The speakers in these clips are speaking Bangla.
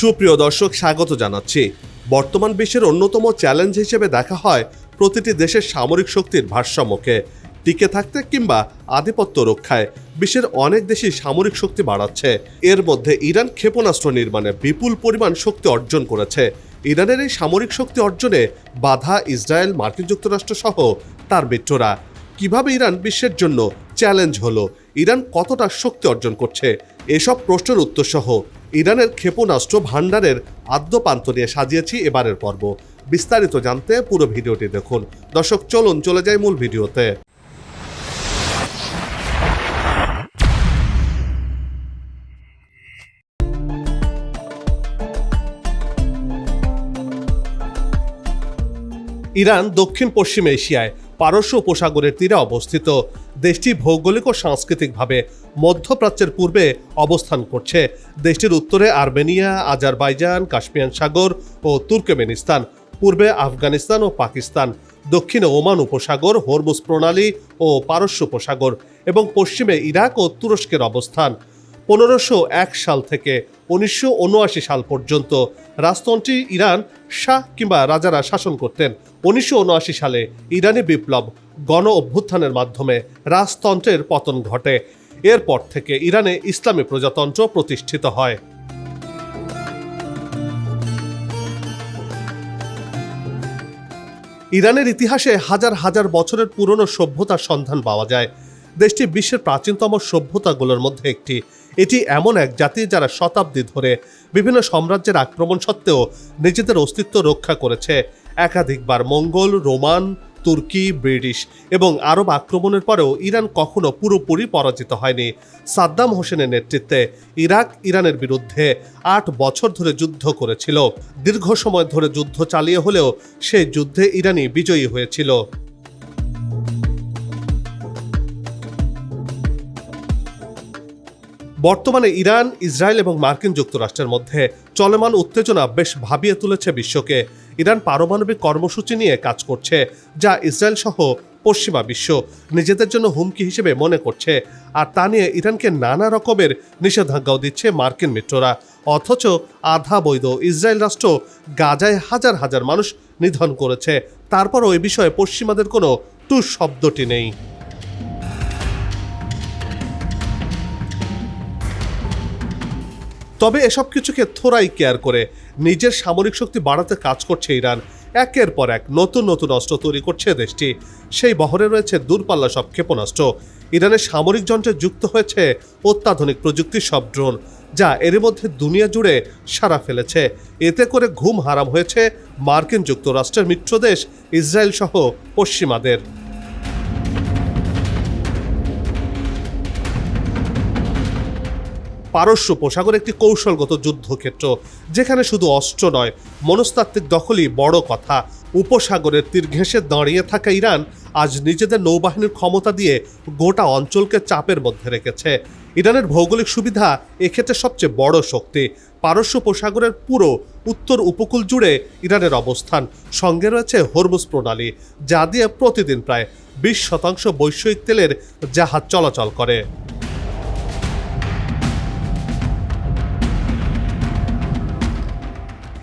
সুপ্রিয় দর্শক, স্বাগত জানাচ্ছি। বর্তমান বিশ্বের অন্যতম চ্যালেঞ্জ হিসেবে দেখা হয় প্রতিটি দেশের সামরিক শক্তির ভারসাম্যকে। টিকে থাকতে কিংবা আধিপত্য রক্ষায় বিশ্বের অনেক দেশই সামরিক শক্তি বাড়াচ্ছে। এর মধ্যে ইরান ক্ষেপণাস্ত্র নির্মাণে বিপুল পরিমাণ শক্তি অর্জন করেছে। ইরানের এই সামরিক শক্তি অর্জনে বাধা ইসরায়েল, মার্কিন যুক্তরাষ্ট্র সহ তার মিত্ররা। কীভাবে ইরান বিশ্বের জন্য চ্যালেঞ্জ হলো? ইরান কতটা শক্তি অর্জন করছে? এসব প্রশ্নের উত্তর সহ ইরানের ক্ষেপণাস্ত্র ভাণ্ডারের আদ্যপান্ত নিয়ে সাজিয়েছি এবারের পর্ব। বিস্তারিত জানতে পুরো ভিডিওটি দেখুন। দর্শক, চলুন, চলে যায় মূল ভিডিওতে। ইরান দক্ষিণ পশ্চিম এশিয়ায় পারস্য উপসাগরের তীরে অবস্থিত। দেশটি ভৌগোলিক ও সাংস্কৃতিকভাবে মধ্যপ্রাচ্যের পূর্বে অবস্থান করছে। দেশটির উত্তরে আর্মেনিয়া, আজারবাইজান কাশ্মীর সাগর ও তুর্কমেনিস্তান, পূর্বে আফগানিস্তান ও পাকিস্তান, দক্ষিণে ওমান উপসাগর, হরমুজ প্রণালী ও পারস্য উপসাগর এবং পশ্চিমে ইরাক ও তুরস্কের অবস্থান। পনেরোশো এক সাল থেকে উনিশশো উনআশি সাল পর্যন্ত রাজতন্ত্রী ইরান শাহ কিংবা রাজারা শাসন করতেন। উনিশশো উনআশি সালে ইরানি বিপ্লব গণ অভ্যুত্থানের মাধ্যমে রাজতন্ত্রের পতন ঘটে। এরপর থেকে ইরানে ইসলামী প্রজাতন্ত্র প্রতিষ্ঠিত হয়। ইরানের ইতিহাসে হাজার হাজার বছরের পুরনো সভ্যতার সন্ধান পাওয়া যায়। দেশটি বিশ্বের প্রাচীনতম সভ্যতাগুলোর মধ্যে একটি। এটি এমন এক জাতি যারা শতাব্দী ধরে বিভিন্ন সাম্রাজ্যের আক্রমণ সত্ত্বেও নিজেদের অস্তিত্ব রক্ষা করেছে। একাধিকবার মঙ্গল, রোমান, তুর্কি, ব্রিটিশ এবং আরব আক্রমণের পরেও ইরান কখনো পুরোপুরি পরাজিত হয়নি। সাদ্দাম হোসেনের নেতৃত্বে ইরাক, ইরানের বিরুদ্ধে আট বছর ধরে যুদ্ধ করেছিল। দীর্ঘ সময় ধরে যুদ্ধ চালিয়ে হলেও সেই যুদ্ধে ইরানি বিজয়ী হয়েছিল। বর্তমানে ইরান, ইসরায়েল এবং মার্কিন যুক্তরাষ্ট্রের মধ্যে চলমান উত্তেজনা বেশ ভাবিয়ে তুলেছে বিশ্বকে। ইরান পারমাণবিক কর্মসূচি নিয়ে কাজ করছে, যা ইসরায়েল সহ পশ্চিমা বিশ্ব নিজেদের জন্য হুমকি হিসেবে মনে করছে। আর তা নিয়ে ইরানকে নানা রকমের নিষেধাজ্ঞাও দিচ্ছে মার্কিন মিত্ররা। অথচ আধা বৈধ ইসরায়েল রাষ্ট্র গাজায় হাজার হাজার মানুষ নিধন করেছে। তারপরও এই বিষয়ে পশ্চিমাদের কোনো টু শব্দটি নেই। তবে এসব কিছুকে থোড়াই কেয়ার করে নিজের সামরিক শক্তি বাড়াতে কাজ করছে ইরান। একের পর এক নতুন নতুন অস্ত্র তৈরি করছে দেশটি। সেই বহরে রয়েছে দূরপাল্লা সব ক্ষেপণাস্ত্র। ইরানের সামরিক যন্ত্রে যুক্ত হয়েছে অত্যাধুনিক প্রযুক্তির সব ড্রোন, যা এর মধ্যে দুনিয়া জুড়ে সারা ফেলেছে। এতে করে ঘুম হারাম হয়েছে মার্কিন যুক্তরাষ্ট্রের মিত্রদেশ ইসরায়েল সহ পশ্চিমাদের। পারস্য উপসাগর একটি কৌশলগত যুদ্ধক্ষেত্র, যেখানে শুধু অস্ত্র নয়, মনস্তাত্ত্বিক দখলই বড় কথা। উপসাগরের তীর ঘেঁষে দাঁড়িয়ে থাকা ইরান আজ নিজেদের নৌবাহিনীর ক্ষমতা দিয়ে গোটা অঞ্চলকে চাপের মধ্যে রেখেছে। ইরানের ভৌগোলিক সুবিধা এক্ষেত্রে সবচেয়ে বড় শক্তি। পারস্য উপসাগরের পুরো উত্তর উপকূল জুড়ে ইরানের অবস্থান। সঙ্গে রয়েছে হরমুজ প্রণালী, যা দিয়ে প্রতিদিন প্রায় বিশ শতাংশ বৈষয়িক তেলের জাহাজ চলাচল করে।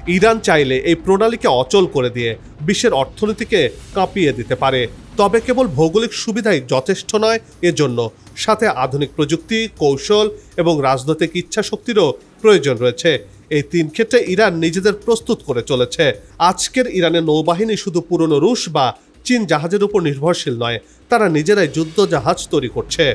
ইরান চাইলে এই প্রণালীকে অচল করে দিয়ে বিশ্বের অর্থনীতিকে কাঁপিয়ে দিতে পারে। তবে কেবল ভৌগোলিক সুবিধাই যথেষ্ট নয়, এজন্য সাথে আধুনিক প্রযুক্তি, কৌশল এবং রাজনৈতিক ইচ্ছা শক্তিরও প্রয়োজন রয়েছে। এই তিন ক্ষেত্রে ইরান নিজেদের প্রস্তুত করে চলেছে। আজকের ইরানের নৌবাহিনী শুধু পুরনো রুশ বা চীন জাহাজের উপর নির্ভরশীল নয়, তারা নিজেরাই যুদ্ধ জাহাজ তৈরি করছে।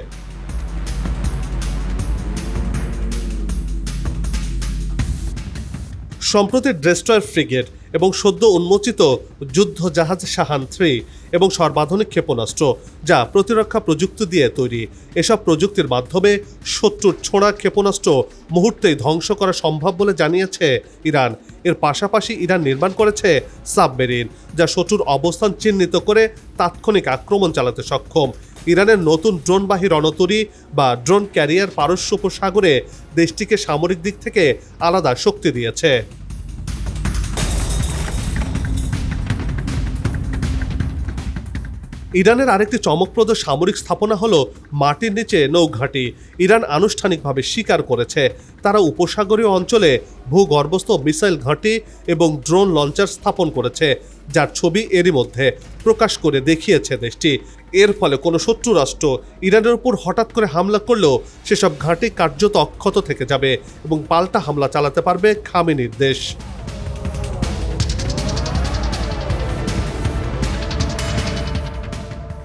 সম্প্রতি ড্রেস্ট্রয়ার ফ্রিগেট এবং সদ্য উন্মোচিত যুদ্ধ জাহাজ শাহান থ্রি এবং সর্বাধুনিক ক্ষেপণাস্ত্র যা প্রতিরক্ষা প্রযুক্তি দিয়ে তৈরি। এসব প্রযুক্তির মাধ্যমে শত্রুর ছোড়া ক্ষেপণাস্ত্র মুহূর্তেই ধ্বংস করা সম্ভব বলে জানিয়েছে ইরান। এর পাশাপাশি ইরান নির্মাণ করেছে সাবমেরিন, যা শত্রুর অবস্থান চিহ্নিত করে তাৎক্ষণিক আক্রমণ চালাতে সক্ষম। ইরানের নতুন ড্রোনবাহী রণতরী বা ড্রোন ক্যারিয়ার পারস্য উপসাগরে দেশটিকে সামরিক দিক থেকে আলাদা শক্তি দিয়েছে। ইরানের আরেকটি চমকপ্রদ সামরিক স্থাপনা হলো মাটির নিচে নৌঘাঁটি। ইরান আনুষ্ঠানিকভাবে স্বীকার করেছে। তারা উপসাগরীয় অঞ্চলে ভূগর্ভস্থ মিসাইল ঘাঁটি এবং ড্রোন লঞ্চার স্থাপন করেছে, যার ছবি এরই মধ্যে প্রকাশ করে দেখিয়েছে দেশটি। এর ফলে কোনো শত্রু রাষ্ট্র ইরানের উপর হঠাৎ করে হামলা করলেও সেসব ঘাঁটি কার্যত অক্ষত থেকে যাবে এবং পাল্টা হামলা চালাতে পারবে খামেনির দেশ।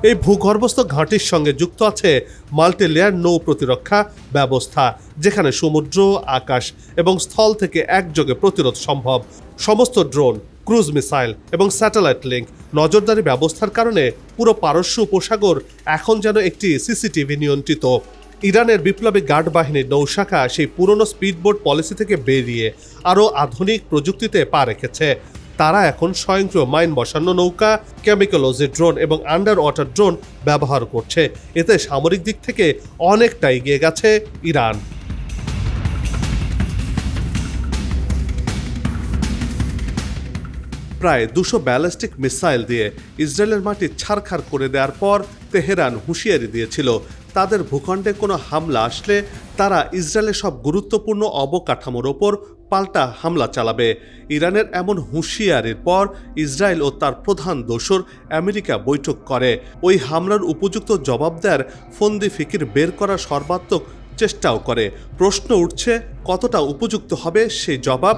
এই ভূগর্ভস্থ ঘাঁটির সঙ্গে যুক্ত আছে মাল্টি লেয়ার নৌ প্রতিরক্ষা ব্যবস্থা, যেখানে সমুদ্র, আকাশ এবং স্থল থেকে একযোগে প্রতিরোধ সম্ভব। সমস্ত ড্রোন ক্রুজ মিসাইল এবং স্যাটেলাইট লিঙ্ক নজরদারি ব্যবস্থার কারণে পুরো পারস্য উপসাগর এখন যেন একটি সিসিটিভি নিয়ন্ত্রিত। ইরানের বিপ্লবী গার্ড বাহিনীর নৌশাখা সেই পুরনো স্পিডবোট পলিসি থেকে বেরিয়ে আরও আধুনিক প্রযুক্তিতে পা রেখেছে। তারা এখন স্বয়ংক্রিয় মাইন বসানো নৌকা কেমিক্যালজি ড্রোন এবং আন্ডার ওয়াটার ড্রোন ব্যবহার করছে। এতে সামরিক দিক থেকে অনেকটা এগিয়ে গেছে ইরান। প্রায় দুশো ব্যালিস্টিক মিসাইল দিয়ে ইসরায়েলের মাটি ছাড়খাড় করে দেওয়ার পর তেহরান হুঁশিয়ারি দিয়েছিল। তাদের ভূখণ্ডে কোনো হামলা আসলে তারা ইসরায়েলের সব গুরুত্বপূর্ণ অবকাঠামোর ওপর পাল্টা হামলা চালাবে। ইরানের এমন হুঁশিয়ারির পর ইসরায়েল ও তার প্রধান দোসর আমেরিকা বৈঠক করে। ওই হামলার উপযুক্ত জবাব দেওয়ার ফন্দি ফিকির বের করার সর্বাত্মক চেষ্টাও করে। প্রশ্ন উঠছে, কতটা উপযুক্ত হবে সেই জবাব?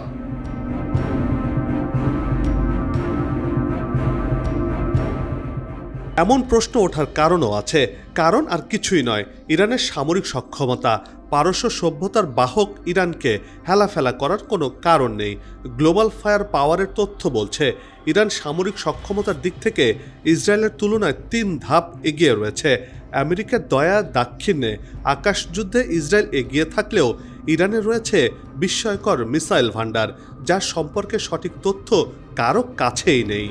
এমন প্রশ্ন ওঠার কারণও আছে। কারণ আর কিছুই নয়। ইরানের সামরিক সক্ষমতা, পারস্য সভ্যতার বাহক ইরানকে হেলাফেলা করার কোনো কারণ নেই। গ্লোবাল ফায়ার পাওয়ারের তথ্য বলছে, ইরান সামরিক সক্ষমতার দিক থেকে ইসরায়েলের তুলনায় তিন ধাপ এগিয়ে রয়েছে। আমেরিকার দয়া, দাক্ষিণ্যে আকাশযুদ্ধে ইসরায়েল এগিয়ে থাকলেও ইরানে রয়েছে বিস্ময়কর মিসাইল ভান্ডার যার সম্পর্কে সঠিক তথ্য কারও কাছেই নেই।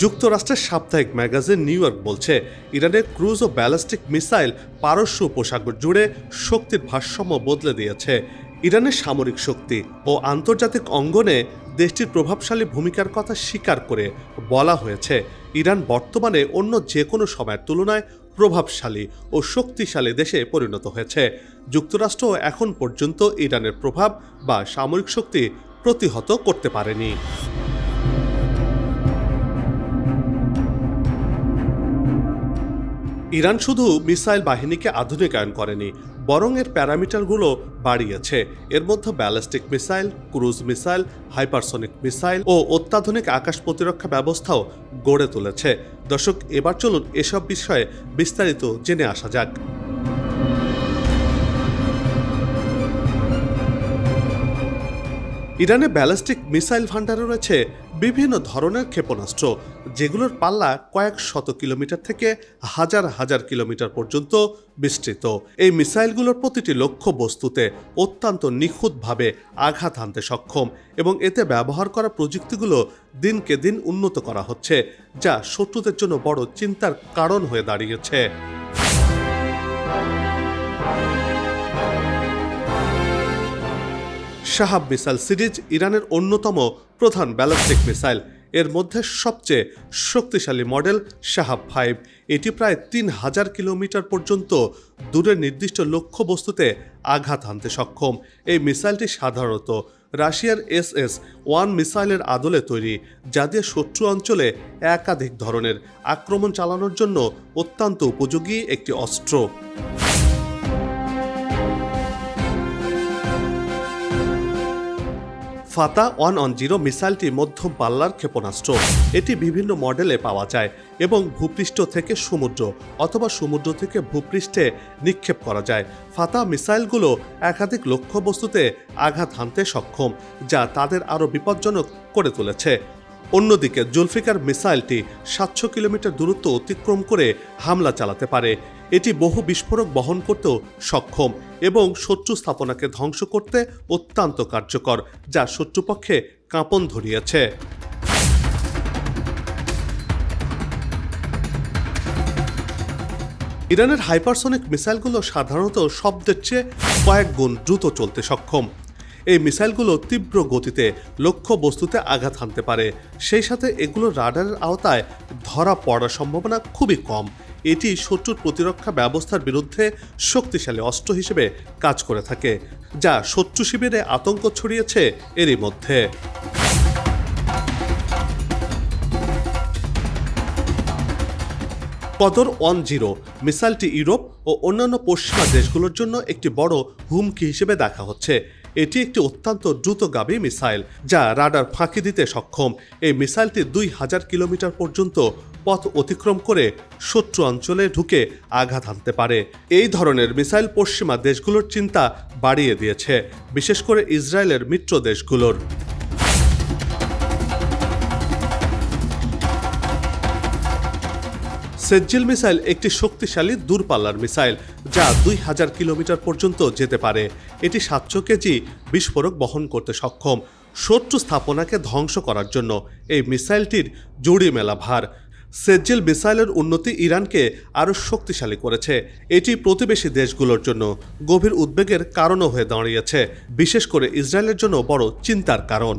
যুক্তরাষ্ট্রের সাপ্তাহিক ম্যাগাজিন নিউ ইয়র্ক বলছে, ইরানের ক্রুজ ও ব্যালিস্টিক মিসাইল পারস্য উপসাগর জুড়ে শক্তির ভারসাম্য বদলে দিয়েছে। ইরানের সামরিক শক্তি ও আন্তর্জাতিক অঙ্গনে দেশটির প্রভাবশালী ভূমিকার কথা স্বীকার করে বলা হয়েছে, ইরান বর্তমানে অন্য যে কোনো সময়ের তুলনায় প্রভাবশালী ও শক্তিশালী দেশে পরিণত হয়েছে। যুক্তরাষ্ট্র এখন পর্যন্ত ইরানের প্রভাব বা সামরিক শক্তি প্রতিহত করতে পারেনি। ইরান শুধু মিসাইল বাহিনীকে আধুনিকায়ন করেনি, বরং এর প্যারামিটারগুলো বাড়িয়েছে। এর মধ্যে ballistic missile, cruise missile, hypersonic missile ও অত্যাধুনিক আকাশ প্রতিরক্ষা ব্যবস্থাও গড়ে তুলেছে। দর্শক, এবার চলুন এসব বিষয়ে বিস্তারিত জেনে আসা যাক। ইরানে ব্যালিস্টিক মিসাইল ভান্ডারে রয়েছে বিভিন্ন ধরনের ক্ষেপণাস্ত্র, যেগুলোর পাল্লা কয়েক শত কিলোমিটার থেকে হাজার হাজার কিলোমিটার পর্যন্ত বিস্তৃত। এই মিসাইলগুলোর প্রতিটি লক্ষ্য বস্তুতে অত্যন্ত নিখুঁতভাবে আঘাত হানতে সক্ষম এবং এতে ব্যবহার করা প্রযুক্তিগুলো দিনকে দিন উন্নত করা হচ্ছে, যা শত্রুদের জন্য বড় চিন্তার কারণ হয়ে দাঁড়িয়েছে। শাহাব মিসাইল সিরিজ ইরানের অন্যতম প্রধান ব্যালিস্টিক মিসাইল। এর মধ্যে সবচেয়ে শক্তিশালী মডেল শাহাব ফাইভ। এটি প্রায় তিন হাজার কিলোমিটার পর্যন্ত দূরের নির্দিষ্ট লক্ষ্যবস্তুতে আঘাত হানতে সক্ষম। এই মিসাইলটি সাধারণত রাশিয়ার এস এস ওয়ান মিসাইলের আদলে তৈরি, যা দিয়ে শত্রু অঞ্চলে একাধিক ধরনের আক্রমণ চালানোর জন্য অত্যন্ত উপযোগী একটি অস্ত্র। ফাতা ওয়ান অন জিরো মিসাইলটি মধ্যম পাল্লার ক্ষেপণাস্ত্র। এটি বিভিন্ন মডেলে পাওয়া যায় এবং ভূপৃষ্ঠ থেকে সমুদ্র অথবা সমুদ্র থেকে ভূপৃষ্ঠে নিক্ষেপ করা যায়। ফাতা মিসাইলগুলো একাধিক লক্ষ্যবস্তুতে আঘাত হানতে সক্ষম, যা তাদের আরও বিপজ্জনক করে তুলেছে। অন্যদিকে জুলফিকার মিসাইলটি সাতশো কিলোমিটার দূরত্ব অতিক্রম করে হামলা চালাতে পারে। এটি বহু বিস্ফোরক বহন করতেও সক্ষম এবং শত্রু স্থাপনাকে ধ্বংস করতে অত্যন্ত কার্যকর, যা শত্রুপক্ষে কাঁপন ধরিয়েছে। ইরানের হাইপারসনিক মিসাইলগুলো সাধারণত শব্দের চেয়ে কয়েক গুণ দ্রুত চলতে সক্ষম। এই মিসাইলগুলো তীব্র গতিতে লক্ষ্য বস্তুতে আঘাত হানতে পারে। সেই সাথে এগুলো রাডারের আওতায় ধরা পড়ার সম্ভাবনা খুবই কম। এটি শত্রুর প্রতিরক্ষা ব্যবস্থার বিরুদ্ধে শক্তিশালী অস্ত্র হিসেবে কাজ করে থাকে, যা শত্রু শিবিরে আতঙ্ক ছড়িয়েছে এরই মধ্যে। কদর ওয়ান জিরো, মিসাইলটি ইউরোপ ও অন্যান্য পশ্চিমা দেশগুলোর জন্য একটি বড় হুমকি হিসেবে দেখা হচ্ছে। এটি একটি অত্যন্ত দ্রুতগামী মিসাইল যা রাডার ফাঁকি দিতে সক্ষম। এই মিসাইলটি দুই হাজার কিলোমিটার পর্যন্ত পথ অতিক্রম করে শত্রু অঞ্চলে ঢুকে আঘাত হানতে পারে। এই ধরনের মিসাইল পশ্চিমা দেশগুলোর চিন্তা বাড়িয়ে দিয়েছে, বিশেষ করে ইসরায়েলের মিত্র দেশগুলোর। সেজ্জিল মিসাইল, একটি শক্তিশালী দূরপাল্লার মিসাইল, যা দুই হাজার কিলোমিটার পর্যন্ত যেতে পারে। এটি সাতশো কেজি বিস্ফোরক বহন করতে সক্ষম। শত্রু স্থাপনাকে ধ্বংস করার জন্য এই মিসাইলটির জুড়ি মেলা ভার। সেজ্জিল মিসাইলের উন্নতি ইরানকে আরও শক্তিশালী করেছে। এটি প্রতিবেশী দেশগুলোর জন্য গভীর উদ্বেগের কারণও হয়ে দাঁড়িয়েছে, বিশেষ করে ইসরায়েলের জন্য বড় চিন্তার কারণ।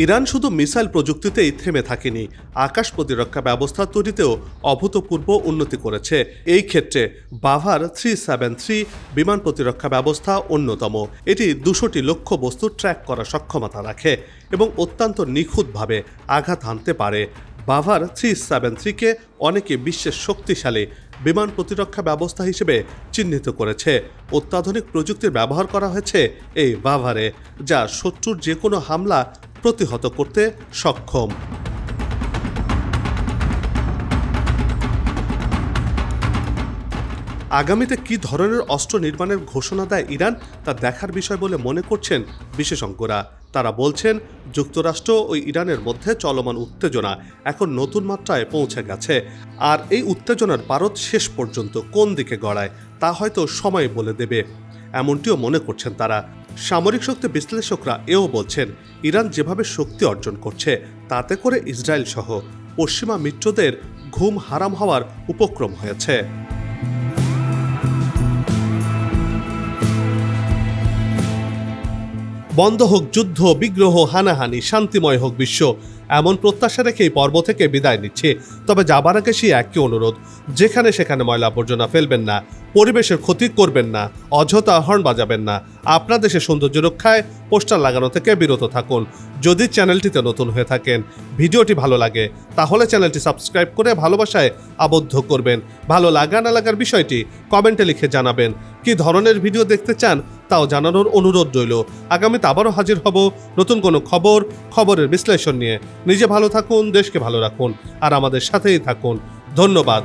ইরান শুধু মিসাইল প্রযুক্তিতেই থেমে থাকেনি, আকাশ প্রতিরক্ষা ব্যবস্থা তৈরিতেও অভূতপূর্ব উন্নতি করেছে। এই ক্ষেত্রে বাভার থ্রি সেভেন থ্রি বিমান প্রতিরক্ষা ব্যবস্থা অন্যতম। এটি দুশোটি লক্ষ্য বস্তু ট্র্যাক করার সক্ষমতা রাখে এবং অত্যন্ত নিখুঁতভাবে আঘাত হানতে পারে। বাভার থ্রি সেভেন থ্রিকে অনেকে বিশ্বের শক্তিশালী বিমান প্রতিরক্ষা ব্যবস্থা হিসেবে চিহ্নিত করেছে। অত্যাধুনিক প্রযুক্তির ব্যবহার করা হয়েছে এই বাভারে, যা শত্রুর যে কোনো হামলা প্রতিহত করতে সক্ষম। আগামীতে কী ধরনের অস্ত্র নির্মাণের ঘোষণা দেয় ইরান, তা দেখার বিষয় বলে মনে করছেন বিশেষজ্ঞরা। তারা বলছেন, যুক্তরাষ্ট্র ও ইরানের মধ্যে চলমান উত্তেজনা এখন নতুন মাত্রায় পৌঁছে গেছে। আর এই উত্তেজনার পারদ শেষ পর্যন্ত কোন দিকে গড়ায়, তা হয়তো সময় বলে দেবে। এমনটিও মনে করছেন তারা। সামরিক শক্তি বিশ্লেষকরা এও বলছেন, ইরান যেভাবে শক্তি অর্জন করছে, তাতে করে ইসরায়েল সহ পশ্চিমা মিত্রদের ঘুম হারাম হওয়ার উপক্রম হয়েছে। বন্ধ হোক যুদ্ধ, বিগ্রহ, হানাহানি, শান্তিময় হোক বিশ্ব, এমন প্রত্যাশা রেখেই পর্ব থেকে বিদায় নিচ্ছে। তবে যাবার আগে সেই একই অনুরোধ, যেখানে সেখানে ময়লা আবর্জনা ফেলবেন না। পরিবেশের ক্ষতি করবেন না, অযথা হর্ন বাজাবেন না। আপনার দেশের সৌন্দর্য রক্ষায় পোস্টার লাগানো থেকে বিরত থাকুন। যদি চ্যানেলটিতে নতুন হয়ে থাকেন, ভিডিওটি ভালো লাগে, তাহলে চ্যানেলটি সাবস্ক্রাইব করে ভালোবাসায় আবদ্ধ করবেন। ভালো লাগা না লাগার বিষয়টি কমেন্টে লিখে জানাবেন। কি ধরনের ভিডিও দেখতে চান, তাও জানানোর অনুরোধ রইল। আগামীতে আবারও হাজির হব নতুন কোনো খবর, খবরের বিশ্লেষণ নিয়ে। নিজে ভালো থাকুন, দেশকে ভালো রাখুন, আর আমাদের সাথেই থাকুন। ধন্যবাদ।